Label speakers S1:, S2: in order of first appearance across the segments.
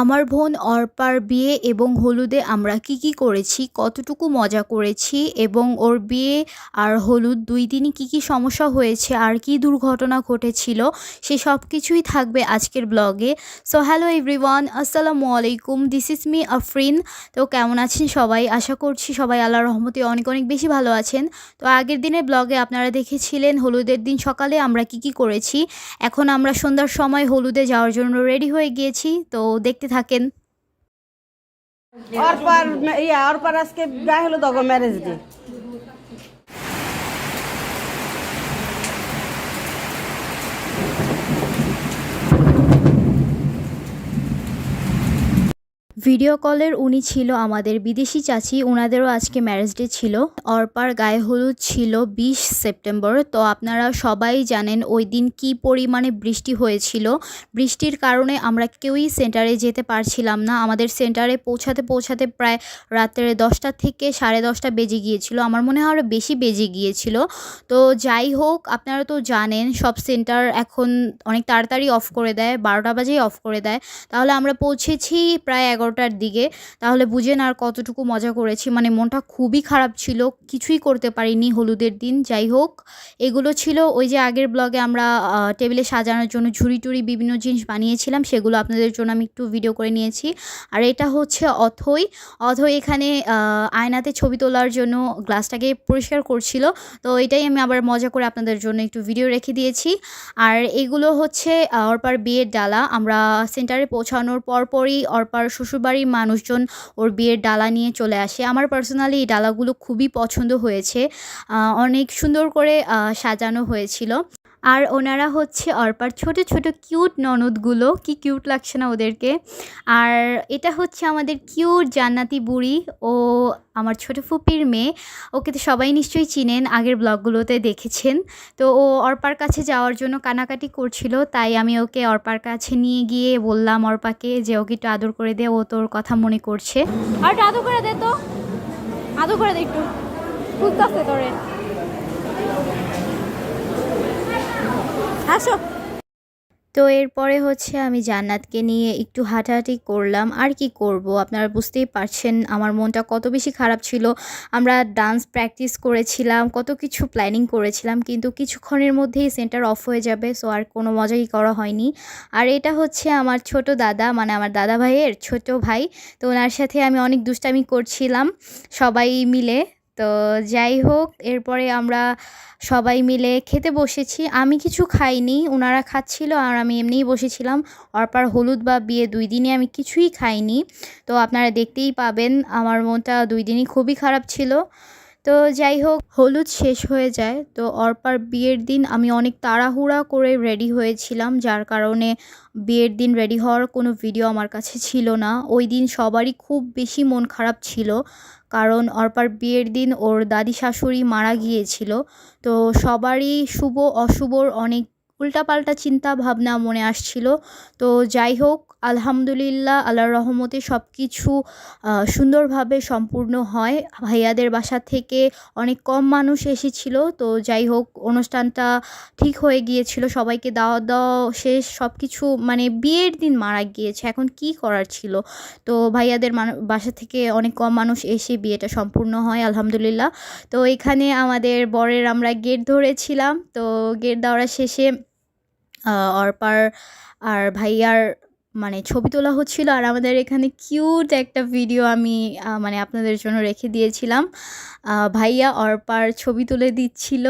S1: আমার বোন অর্পার বিয়ে এবং হলুদে আমরা কি কি করেছি, কতটুকু মজা করেছি এবং ওর বিয়ে আর হলুদ দুই দিনই কী কী সমস্যা হয়েছে, আর কি দুর্ঘটনা ঘটেছিল, সে সব কিছুই থাকবে আজকের ব্লগে। সো হ্যালো এভরিওয়ান আসসালামু আলাইকুম দিস ইজ মি আফরিন তো কেমন আছেন সবাই? আশা করছি সবাই আল্লাহ রহমতে অনেক অনেক বেশি ভালো আছেন। তো আগের দিনের ব্লগে আপনারা দেখেছিলেন হলুদের দিন সকালে আমরা কি কি করেছি। এখন আমরা সন্ধ্যার সময় হলুদে যাওয়ার জন্য রেডি হয়ে গিয়েছি। তো দেখতে থাকেন?
S2: অর্পার ইয়া অর্পার আজকে গায়ে হলো তখন ম্যারেজ ডে
S1: ভিডিও কলের উনি ছিল আমাদের বিদেশি চাচি ওনাদেরও আজকে ম্যারেজ ডে ছিল। অর্পার গায়ে হলুদ ছিল বিশ সেপ্টেম্বর। তো আপনারা সবাই জানেন ওই দিন কি পরিমাণে বৃষ্টি হয়েছিল। বৃষ্টির কারণে আমরা কেউই সেন্টারে যেতে পারছিলাম না। আমাদের সেন্টারে পৌঁছাতে পৌঁছাতে প্রায় রাত্রে দশটা থেকে সাড়ে দশটা বেজে গিয়েছিল। আমার মনে হয় আরও বেশি বেজে গিয়েছিল। তো যাই হোক, আপনারা তো জানেন সব সেন্টার এখন অনেক তাড়াতাড়ি অফ করে দেয়, বারোটা বাজেই অফ করে দেয়। তাহলে আমরা পৌঁছেছি প্রায় এগারোটার দিকে, তাহলে বুঝেন আর কতটুকু মজা করেছি। মানে মনটা খুবই খারাপ ছিল, কিছুই করতে পারিনি হলুদের দিন। যাই হোক, এগুলো ছিল ওই যে আগের ব্লগে আমরা টেবিলে সাজানোর জন্য ঝুড়ি টুড়ি বিভিন্ন জিনিস বানিয়েছিলাম, সেগুলো আপনাদের জন্য আমি একটু ভিডিও করে নিয়েছি। আর এটা হচ্ছে অথই। অথই এখানে আয়নাতে ছবি তোলার জন্য গ্লাসটাকে পরিষ্কার করছিল। তো এটাই আমি আবার মজা করে আপনাদের জন্য একটু ভিডিও রেখে দিয়েছি। আর এগুলো হচ্ছে অর্পার বিয়ের ডালা। আমরা সেন্টারে পৌঁছানোর পরপরই অর্পার শ্বশুরবাড়ির মানুষজন ওর বিয়ের ডালা নিয়ে চলে আসে। আমার পার্সোনালি এই ডালাগুলো খুবই পছন্দ হয়েছে। অনেক সুন্দর করে সাজানো হয়েছিল। আর ওনারা হচ্ছে অর্পার ছোট ছোট কিউট ননদগুলো। কি কিউট লাগছে না ওদেরকে? আর এটা হচ্ছে আমাদের কিউট জান্নাতি বুড়ি। ও আমার ছোট ফুপির মেয়ে। ওকে তো সবাই নিশ্চয়ই চিনেন, আগের ব্লগগুলোতে দেখেছেন। তো ও অর্পার কাছে যাওয়ার জন্য কানাকাটি করছিল, তাই আমি ওকে অর্পার কাছে নিয়ে গিয়ে বললাম অর্পাকে যে ওকে একটু আদর করে দে, ও তোর কথা মনে করছে।
S3: আর আদর করে দে তো। আদর করে দে একটু। খুঁজতেছে তোরে। আসো।
S1: তো এরপরে হচ্ছে আমি জান্নাতকে নিয়ে একটু হাঁটাহাঁটি করলাম। আর কি করব? আপনারা বুঝতেই পারছেন আমার মনটা কত বেশি খারাপ ছিল। আমরা ডান্স প্র্যাকটিস করেছিলাম, কত কিছু প্ল্যানিং করেছিলাম, কিন্তু কিছুক্ষণের মধ্যেই সেন্টার অফ হয়ে যাবে সো আর কোনো মজাই করা হয়নি। আর এটা হচ্ছে আমার ছোট দাদা মানে আমার দাদা ভাইয়ের ছোট ভাই, তো ওনার সাথে আমি অনেক দুষ্টামি করছিলাম, সবাই মিলে। তো যাই হোক, এরপরে আমরা সবাই মিলে খেতে বসেছি। আমি কিছু খাইনি ওনারা খাচ্ছিল আর আমি এমনিই বসেছিলাম। অর্পার হলুদ বা বিয়ে দুই দিনে আমি কিছুই খাইনি। তো আপনারা দেখতেই পাবেন, আমার মনটা দুই দিনই খুবই খারাপ ছিল। তো যাই হোক, হলুদ শেষ হয়ে যায়। তো অর্পার বিয়ের দিন আমি অনেক তাড়াহুড়া করে রেডি হয়েছিলাম, যার কারণে বিয়ের দিন রেডি হওয়ার কোনো ভিডিও আমার কাছে ছিল না। ওই দিন সবারই খুব বেশি মন খারাপ ছিল, কারণ অর্পার বিয়ের দিন ওর দাদি শাশুড়ি মারা গিয়েছিল। তো সবারই শুভ, অশুভর অনেক উল্টাপাল্টা চিন্তা ভাবনা মনে আসছিল। তো যাই হোক, আলহামদুলিল্লাহ, আল্লাহর রহমতে সব কিছু সুন্দরভাবে সম্পূর্ণ হয়। ভাইয়াদের বাসা থেকে অনেক কম মানুষ এসেছিল। তো যাই হোক, অনুষ্ঠানটা ঠিক হয়ে গিয়েছিল। সবাইকে দাওয়া দেওয়া শেষ। সব কিছু মানে বিয়ের দিন মারা গিয়েছে। এখন কি করার ছিল? তো ভাইয়াদের বাসা থেকে অনেক কম মানুষ এসে বিয়েটা সম্পূর্ণ হয়, আলহামদুলিল্লাহ। তো এখানে আমাদের বরের আমরা গেট ধরেছিলাম। তো গেট দেওয়ার শেষে অর্পার আর ভাইয়ার মানে ছবি তোলা হচ্ছিল। আর আমাদের এখানে কিউট একটা ভিডিও আমি মানে আপনাদের জন্য রেখে দিয়েছিলাম। ভাইয়া অর্পার ছবি তুলে দিচ্ছিল।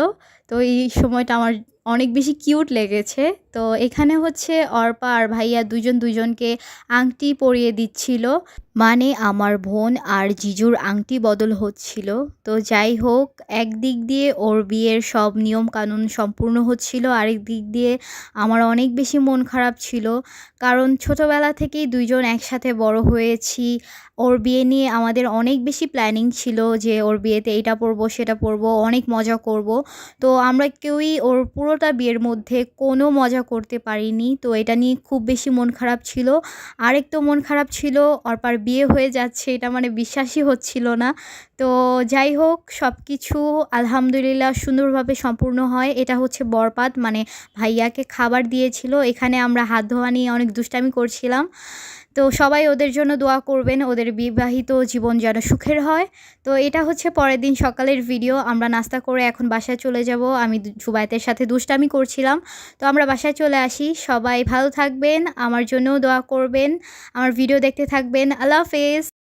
S1: তো এই সময়টা আমার অনেক বেশি কিউট লেগেছে। তো এখানে হচ্ছে অর্পা আর ভাইয়া দুজন দুজনকে আংটি পরিয়ে দিচ্ছিল। মানে আমার বোন আর জিজুর আংটি বদল হচ্ছিল। তো যাই হোক একদিক দিয়ে ওর বিয়ের সব নিয়ম কানুন সম্পূর্ণ হচ্ছিল, আরেক দিক দিয়ে আমার অনেক বেশি মন খারাপ ছিল। কারণ ছোটোবেলা থেকেই দুইজন একসাথে বড় হয়েছি। ওর বিয়ে নিয়ে আমাদের অনেক বেশি প্ল্যানিং ছিল যে ওর বিয়েতে এইটা পরবো, সেটা পরবো, অনেক মজা করব। তো আমরা কেউই ওর পুরোটা বিয়ের মধ্যে কোনো মজা করতে পারিনি। তো এটা নিয়ে খুব বেশি মন খারাপ ছিল। আরেক তো মন খারাপ ছিল, অর্পার বিয়ে হয়ে যাচ্ছে, এটা মানে বিশ্বাসই হচ্ছিল না। তো যাই হোক সব কিছু আলহামদুলিল্লাহ সুন্দরভাবে সম্পূর্ণ হয়। এটা হচ্ছে বরপাত মানে ভাইয়াকে খাবার দিয়েছিল। এখানে আমরা হাত ধোয়া নিয়ে অনেক দুষ্টামি করছিলাম। তো সবাই ওদের জন্য দোয়া করবেন, ওদের বিবাহিত জীবন যেন সুখের হয়। তো এটা হচ্ছে পরের দিন সকালের ভিডিও আমরা নাস্তা করে এখন বাসায় চলে যাব। আমি সুবায়তের সাথে দুষ্টামি করছিলাম। তো আমরা বাসায় চলে আসি। সবাই ভালো থাকবেন, আমার জন্যও দোয়া করবেন। আমার ভিডিও দেখতে থাকবেন। আল্লাহ হাফেজ।